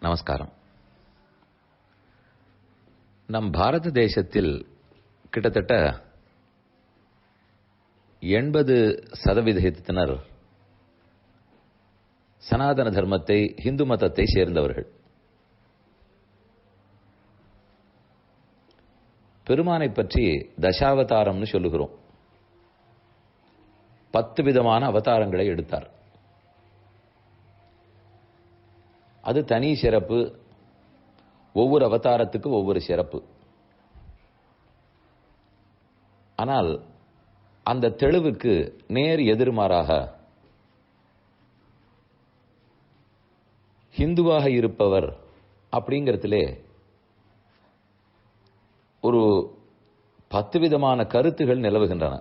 நமஸ்காரம். நம் பாரத தேசத்தில் கிட்டத்தட்ட எண்பது சதவிகிதத்தினர் சனாதன தர்மத்தை இந்து மதத்தை சேர்ந்தவர்கள். பெருமானை பற்றி தசாவதாரம்னு சொல்லுகிறோம். பத்து விதமான அவதாரங்களை எடுத்தார். அது தனி சிறப்பு. ஒவ்வொரு அவதாரத்துக்கு ஒவ்வொரு சிறப்பு. ஆனால் அந்த தெளிவுக்கு நேர் எதிர்மாறாக ஹிந்துவாக இருப்பவர் அப்படிங்கிறதுலே ஒரு பத்து விதமான கருத்துகள் நிலவுகின்றன.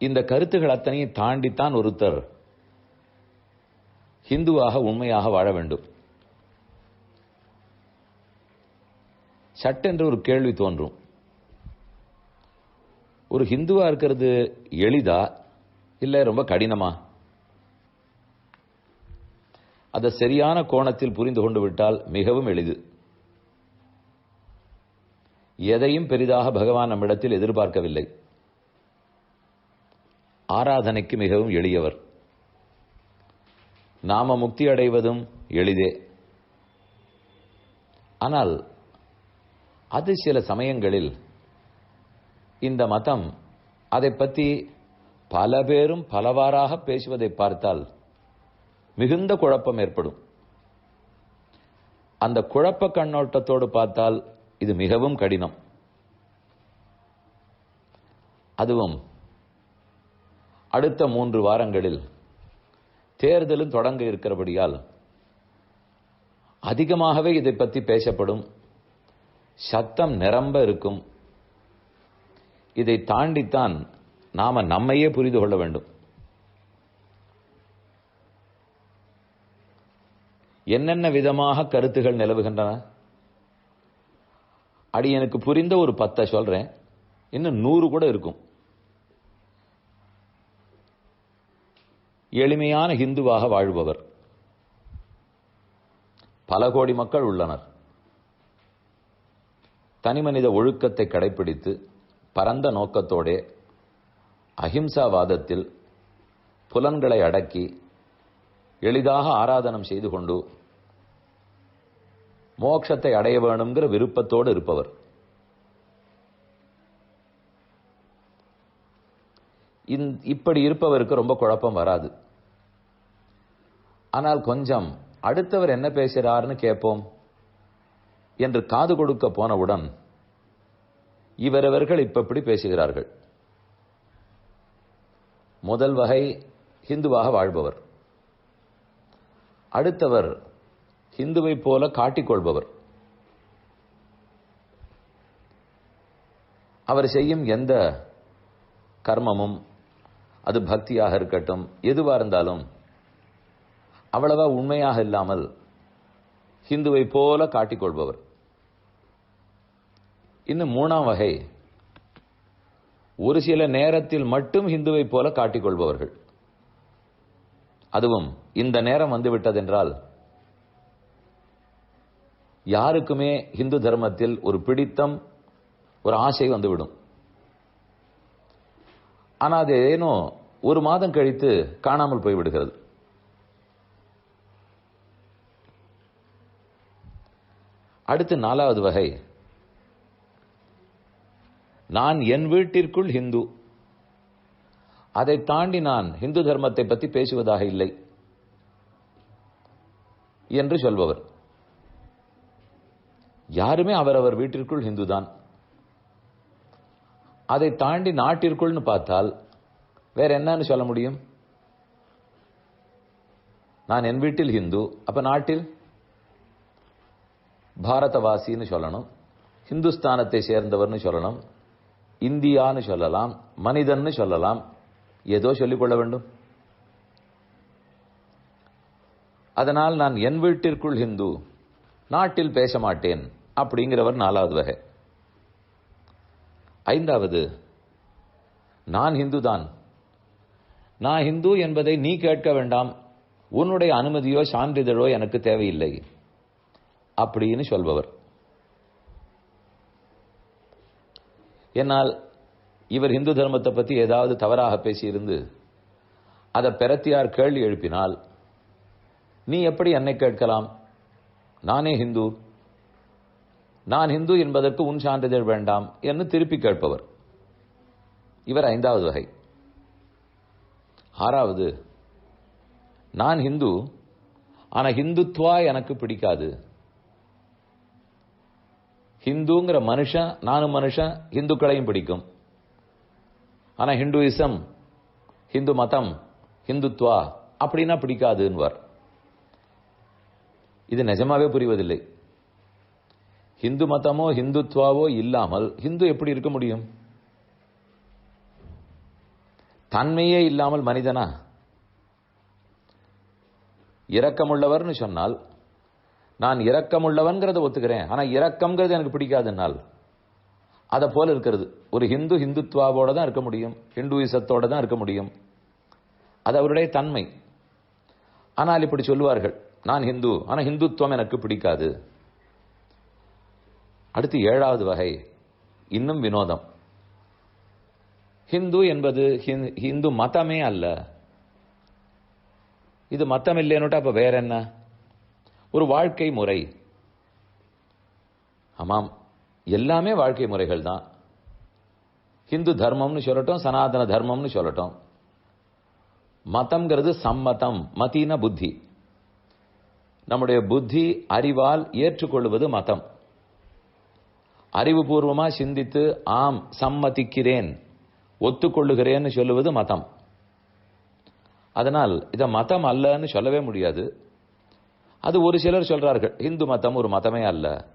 இந்த கருத்துகள் அத்தனையும் தாண்டித்தான் ஒருத்தர் ஹிந்துவாக உண்மையாக வாழ வேண்டும். சட்டென்று ஒரு கேள்வி தோன்றும். ஒரு ஹிந்துவா இருக்கிறது எளிதா? இல்ல ரொம்ப கடினமா? அதை சரியான கோணத்தில் புரிந்து கொண்டு விட்டால் மிகவும் எளிது. எதையும் பெரிதாக பகவான் நம்மிடத்தில் எதிர்பார்க்கவில்லை. ஆராதனைக்கு மிகவும் எளியவர். நாம முக்தி அடைவதும் எளிதே. ஆனால் அது சில சமயங்களில் இந்த மதம் அதை பற்றி பல பேரும் பலவாறாக பேசுவதை பார்த்தால் மிகுந்த குழப்பம் ஏற்படும். அந்த குழப்ப கண்ணோட்டத்தோடு பார்த்தால் இது மிகவும் கடினம். அதுவும் அடுத்த மூன்று வாரங்களில் தேர்தலும் தொடங்க இருக்கிறபடியால் அதிகமாகவே இதை பற்றி பேசப்படும். சத்தம் நிரம்ப இருக்கும். இதை தாண்டித்தான் நாம நம்மையே புரிந்து கொள்ள வேண்டும். என்னென்ன விதமாக கருத்துகள் நிலவுகின்றன? அடி எனக்கு புரிந்த ஒரு பத்தை சொல்றேன். இன்னும் நூறு கூட இருக்கும். எளிமையான ஹிந்துவாக வாழ்பவர். பல கோடி மக்கள் உள்ளனர். தனிமனித ஒழுக்கத்தை கடைபிடித்து பரந்த நோக்கத்தோடே அஹிம்சாவாதத்தில் புலன்களை அடக்கி எளிதாக ஆராதனம் செய்து கொண்டு மோட்சத்தை அடைய வேணுங்கிற விருப்பத்தோடு இருப்பவர். இப்படி இருப்பவருக்கு ரொம்ப குழப்பம் வராது. ஆனால் கொஞ்சம் அடுத்தவர் என்ன பேசுகிறார்னு கேட்போம் என்று காது கொடுக்க போனவுடன் இவரவர்கள் இப்ப இப்படி பேசுகிறார்கள்? முதல் வகை ஹிந்துவாக வாழ்பவர். அடுத்தவர் ஹிந்துவை போல காட்டிக்கொள்பவர். அவர் செய்யும் எந்த கர்மமும் அது பக்தியாக இருக்கட்டும் எதுவா இருந்தாலும் அவ்வளவா உண்மையாக இல்லாமல் ஹிந்துவை போல காட்டிக்கொள்பவர். இன்னும் மூணாம் வகை ஒரு சில நேரத்தில் மட்டும் ஹிந்துவை போல காட்டிக்கொள்பவர்கள். அதுவும் இந்த நேரம் வந்துவிட்டதென்றால் யாருக்குமே ஹிந்து தர்மத்தில் ஒரு பிடித்தம் ஒரு ஆசை வந்துவிடும். ஆனா அது ஏனோ ஒரு மாதம் கழித்து காணாமல் போய்விடுகிறது. அடுத்து நாலாவது வகை. நான் என் வீட்டிற்குள் ஹிந்து. அதை தாண்டி நான் ஹிந்து தர்மத்தை பற்றி பேசுவதாக இல்லை. என்று சொல்பவர். யாருமே அவரவர் வீட்டிற்குள் ஹிந்து தான் அதை தாண்டி நாட்டிற்குள்னு பார்த்தால் வேற என்னன்னு சொல்ல முடியும்? நான் என் வீட்டில் ஹிந்து அப்ப நாட்டில்? பாரதவாசின்னு சொல்லணும் ஹிந்துஸ்தானத்தை சேர்ந்தவர்னு சொல்லணும் இந்தியான்னு சொல்லலாம் மனிதன்னு சொல்லலாம் ஏதோ சொல்லிக்கொள்ள வேண்டும். அதனால் நான் என் வீட்டிற்குள் ஹிந்து நாட்டில் பேச மாட்டேன் அப்படிங்கிறவர் நாலாவது வகை. ஐந்தாவது நான் ஹிந்து தான் நான் ஹிந்து என்பதை நீ கேட்க வேண்டாம். உன்னுடைய அனுமதியோ சான்றிதழோ எனக்கு தேவையில்லை. அப்படின்னு சொல்பவர். என்னால் இவர் இந்து தர்மத்தை பற்றி ஏதாவது தவறாக பேசியிருந்து அதை பெறத்தியார் கேள்வி எழுப்பினால் நீ எப்படி என்னை கேட்கலாம்? நானே ஹிந்து. நான் ஹிந்து என்பதற்கு உன் சான்றிதழ் வேண்டாம் என்று திருப்பி கேட்பவர். இவர் ஐந்தாவது வகை. ஆறாவது நான் ஹிந்து ஆனா ஹிந்துத்வா எனக்கு பிடிக்காது. ஹிந்துங்கிற மனுஷன் நானும் மனுஷன் ஹிந்துக்களையும் பிடிக்கும். ஆனா ஹிந்துயிசம் ஹிந்து மதம் ஹிந்துத்வா அப்படின்னா பிடிக்காதுன்னுவார். இது நிஜமாவே புரிவதில்லை. ஹிந்து மதமோ ஹிந்துத்வாவோ இல்லாமல் ஹிந்து எப்படி இருக்க முடியும்? தன்மையே இல்லாமல் மனிதனா? இரக்கமுள்ளவர்னு சொன்னால் நான் இரக்கமுள்ளவன்கிறத ஒத்துக்கிறேன். ஆனா இரக்கம்ங்கிறது எனக்கு பிடிக்காதுன்னால் அதை போல இருக்கிறது. ஒரு ஹிந்து ஹிந்துத்வாவோட தான் இருக்க முடியும். ஹிந்துவிசத்தோட தான் இருக்க முடியும். அது அவருடைய தன்மை. ஆனால் இப்படி சொல்லுவார்கள் நான் ஹிந்து ஆனா ஹிந்துத்துவம் எனக்கு பிடிக்காது. அடுத்து ஏழாவது வகை. இன்னும் வினோதம். ஹிந்து என்பது ஹிந்து மதமே அல்ல. இது மதம் இல்லைன்னுட்டு அப்ப வேற என்ன? ஒரு வாழ்க்கை முறை. ஆமாம். எல்லாமே வாழ்க்கை முறைகள் தான். ஹிந்து தர்மம்னு சொல்லட்டும் சனாதன தர்மம்னு சொல்லட்டும். மதம்ங்கிறது சம்மதம் மதீன புத்தி. நம்முடைய புத்தி அறிவால் ஏற்றுக்கொள்வது மதம். அறிவுபூர்வமாக சிந்தித்து ஆம் சம்மதிக்கிறேன் ஒத்துக்கொள்ளுகிறேன்னு சொல்லுவது மதம். அதனால் இதை மதம் அல்லன்னு சொல்லவே முடியாது. அது ஒரு சிலர் சொல்றார்கள் இந்து மதம் ஒரு மதமே அல்ல.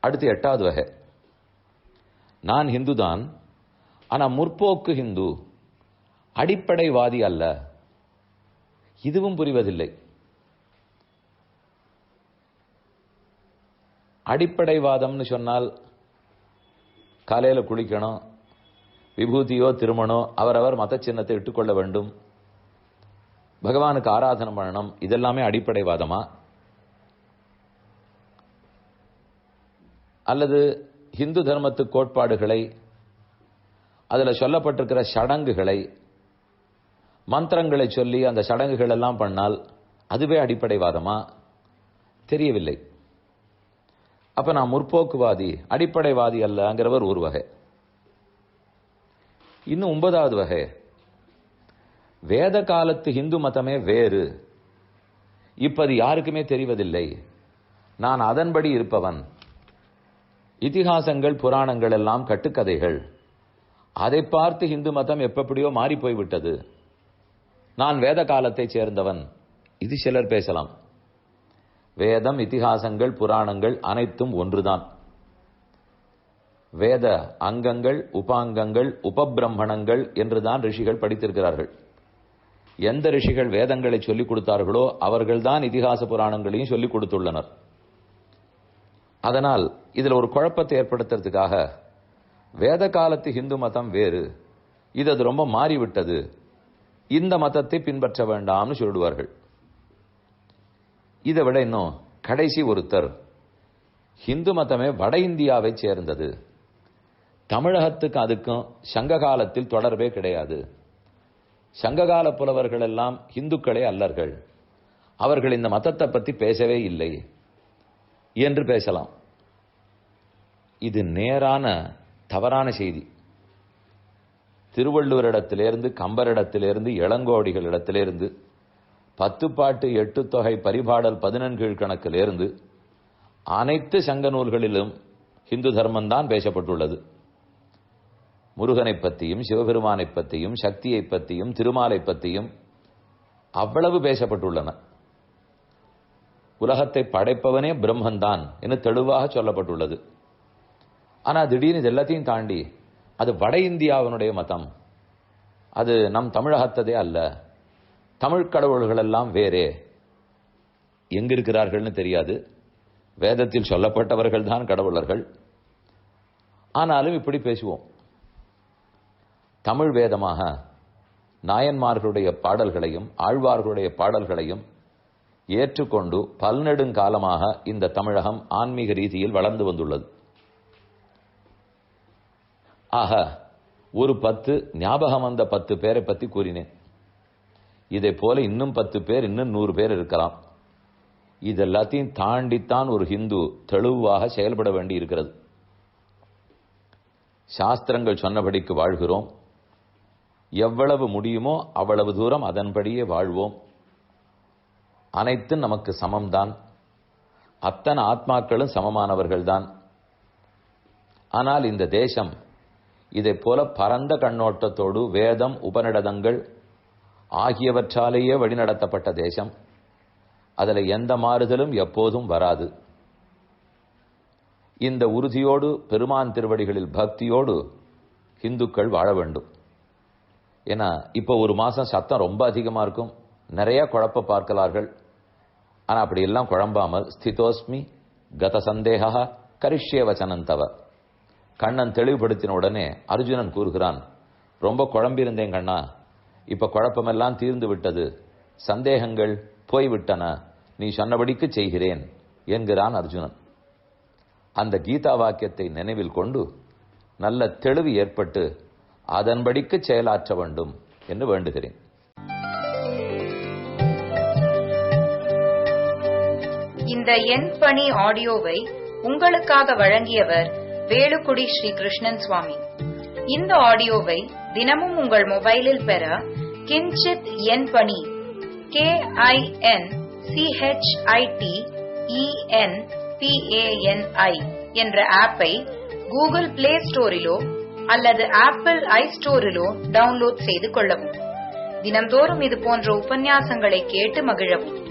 அடுத்து எட்டாவது வகை. நான் ஹிந்து தான் ஆனால் முற்போக்கு ஹிந்து அடிப்படைவாதி அல்ல. இதுவும் புரிவதில்லை. அடிப்படைவாதம்னு சொன்னால் காலையில் குளிக்கணும் விபூதியோ திருமணோ அவரவர் மத சின்னத்தை இட்டுக்கொள்ள வேண்டும். பகவானுக்கு ஆராதனை பண்ணணும் இதெல்லாமே அடிப்படைவாதமா? அல்லது ஹிந்து தர்மத்து கோட்பாடுகளை அதில் சொல்லப்பட்டிருக்கிற சடங்குகளை மந்திரங்களை சொல்லி அந்த சடங்குகள் எல்லாம் பண்ணால் அதுவே அடிப்படைவாதமா? தெரியவில்லை. அப்ப நான் முற்போக்குவாதி அடிப்படைவாதி அல்லங்கிறவர் ஒரு வகை. இன்னும் ஒன்பதாவது வகை. வேத காலத்து இந்து மதமே வேறு. இப்பது யாருக்குமே தெரிவதில்லை. நான் அதன்படி இருப்பவன். இதிகாசங்கள் புராணங்கள் எல்லாம் கட்டுக்கதைகள். அதை பார்த்து இந்து மதம் எப்படியோ மாறி போய்விட்டது நான் வேத காலத்தைச் சேர்ந்தவன். இது சிலர் பேசலாம். வேதம் இதிகாசங்கள் புராணங்கள் அனைத்தும் ஒன்றுதான். வேத அங்கங்கள் உபாங்கங்கள் உபபிரம்மணங்கள் என்றுதான் ரிஷிகள் படித்திருக்கிறார்கள். எந்த ரிஷிகள் வேதங்களை சொல்லிக் கொடுத்தார்களோ அவர்கள்தான் இதிகாச புராணங்களையும் சொல்லிக் கொடுத்துள்ளனர். அதனால் இதில் ஒரு குழப்பத்தை ஏற்படுத்துறதுக்காக வேத காலத்து இந்து மதம் வேறு. இது அது ரொம்ப மாறிவிட்டது. இந்த மதத்தை பின்பற்ற வேண்டாம்னு சொல்லிடுவார்கள். இதை விட இன்னும் கடைசி ஒருத்தர் ஹிந்து மதமே வட இந்தியாவை சேர்ந்தது. தமிழகத்துக்கு அதுக்கும் சங்க காலத்தில் தொடர்பே கிடையாது. சங்ககால புலவர்கள் எல்லாம் இந்துக்களே அல்லர்கள். அவர்கள் இந்த மதத்தை பத்தி பேசவே இல்லை என்று பேசலாம். இது நேரான தவறான செய்தி. திருவள்ளுவரிடத்திலிருந்து கம்பரிடத்திலிருந்து இளங்கோடிகளிடத்திலிருந்து பத்து பாட்டு எட்டு தொகை பரிபாடல் பதினெண்கீழ் கணக்கிலிருந்து அனைத்து சங்க நூல்களிலும் ஹிந்து தர்மம்தான் பேசப்பட்டுள்ளது. முருகனை பற்றியும் சிவபெருமானை பற்றியும் சக்தியை பற்றியும் திருமாலை பற்றியும் அவ்வளவு பேசப்பட்டுள்ளன. உலகத்தை படைப்பவனே பிரம்மன்தான் என்று தெளிவாக சொல்லப்பட்டுள்ளது. ஆனால் திடீர்னு இது எல்லாத்தையும் தாண்டி அது வட இந்தியாவினுடைய மதம். அது நம் தமிழகத்ததே அல்ல. தமிழ் கடவுள்கள் எல்லாம் வேறே. எங்க இருக்கிறார்கள்னு தெரியாது. வேதத்தில் சொல்லப்பட்டவர்கள் தான் கடவுளர்கள். ஆனாலும் இப்படி பேசுவோம். தமிழ் வேதமாக நாயன்மார்களுடைய பாடல்களையும் ஆழ்வார்களுடைய பாடல்களையும் ஏற்றுக்கொண்டு பல்நெடுங்காலமாக இந்த தமிழகம் ஆன்மீக ரீதியில் வளர்ந்து வந்துள்ளது. ஆக ஒரு பத்து ஞாபகம் வந்த பத்து பேரை பத்தி கூறினேன். இதை போல இன்னும் பத்து பேர் இன்னும் நூறு பேர் இருக்கலாம். இது எல்லாத்தையும் தாண்டித்தான் ஒரு ஹிந்து தெளிவாக செயல்பட வேண்டி இருக்கிறது. சாஸ்திரங்கள் சொன்னபடிக்கு வாழ்கிறோம். எவ்வளவு முடியுமோ அவ்வளவு தூரம் அதன்படியே வாழ்வோம். அனைத்தும் நமக்கு சமம்தான். அத்தனை ஆத்மாக்களும் சமமானவர்கள்தான். ஆனால் இந்த தேசம் இதை போல பரந்த கண்ணோட்டத்தோடு வேதம் உபநிடதங்கள் ஆகியவற்றாலேயே வழிநடத்தப்பட்ட தேசம். அதில் எந்த மாறுதலும் எப்போதும் வராது. இந்த உறுதியோடு பெருமான் திருவடிகளில் பக்தியோடு இந்துக்கள் வாழ வேண்டும். ஏன்னா இப்போ ஒரு மாதம் சத்தம் ரொம்ப அதிகமாக இருக்கும். நிறைய குழப்ப பார்க்கலார்கள். ஆனால் அப்படி எல்லாம் குழம்பாமல் ஸ்திதோஸ்மி கத சந்தேகா கரிஷ்ய வச்சனந்தவ. கண்ணன் தெளிவுபடுத்தின உடனே அர்ஜுனன் கூறுகிறான் ரொம்ப குழம்பியிருந்தேன் கண்ணா. இப்ப குழப்பமெல்லாம் தீர்ந்து விட்டது. சந்தேகங்கள் போய்விட்டன. நீ சொன்னபடிக்கு செய்கிறேன் என்கிறான் அர்ஜுனன். அந்த கீதா வாக்கியத்தை நினைவில் கொண்டு நல்ல தெளிவு ஏற்பட்டு அதன்படிக்கு செயலாற்ற வேண்டும் என்று வேண்டுகிறேன். இந்த எண் பணி ஆடியோவை உங்களுக்காக வழங்கியவர் வேலுக்குடி ஸ்ரீ கிருஷ்ணன் சுவாமி. இந்த ஆடியோவை தினமும் உங்கள் மொபைலில் பெற கிஞ்சித் என் பணி கே ஐ என் சிஹெச்ஐடி இஎன் பிஏஎன்ஐ என்ற ஆப்பை கூகுள் பிளே ஸ்டோரிலோ அல்லது ஆப்பிள் ஐ ஸ்டோரிலோ டவுன்லோட் செய்து கொள்ளவும். தினந்தோறும் இது போன்ற உபன்யாசங்களை கேட்டு மகிழவும்.